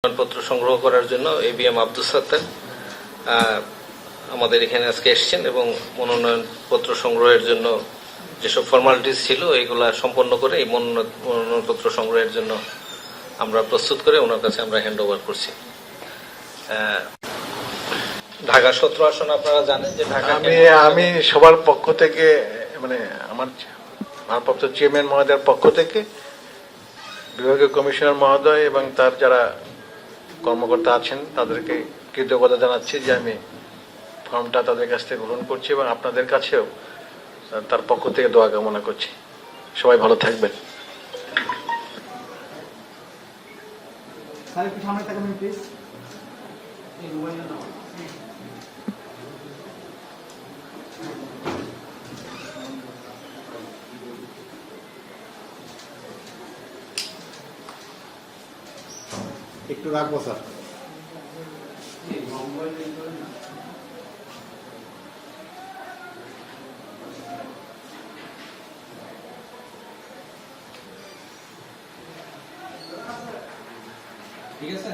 মনোনয়নপত্র সংগ্রহ করার জন্য A B M Abdul Sattar আমাদের এখানে আজকে এসেছেন এবং মনোনয়নপত্র সংগ্রহের জন্য যেসব ফর্মালিটিস ছিল এইগুলা সম্পন্ন করে এই মনোনয়ন- মনোনয়নপত্র সংগ্রহের জন্য আমরা প্রস্তুত করে ওনার কাছে আমরা হ্যান্ড ওভার করছি ঢাকা সত্র আসন আপনারা জানেন যে ঢাকা আমি আমি সবার পক্ষ থেকে মানে আমার ভারপ্রাপ্ত চেয়ারম্যান মহোদয়ের পক্ষ থেকে বিভাগীয় কমিশনার মহোদয় এবং তার যারা কর্মকর্তা আছেন, তাদেরকে কৃতজ্ঞতা জানাচ্ছি যে আমি ফর্মটা তাদের কাছ থেকে গ্রহণ করছি এবং আপনাদের কাছেও তার পক্ষ থেকে দোয়া কামনা করছি। সবাই ভালো থাকবেন। সামনে থাকবেন প্লিজ একটু রাখব স্যার। ঠিক আছে?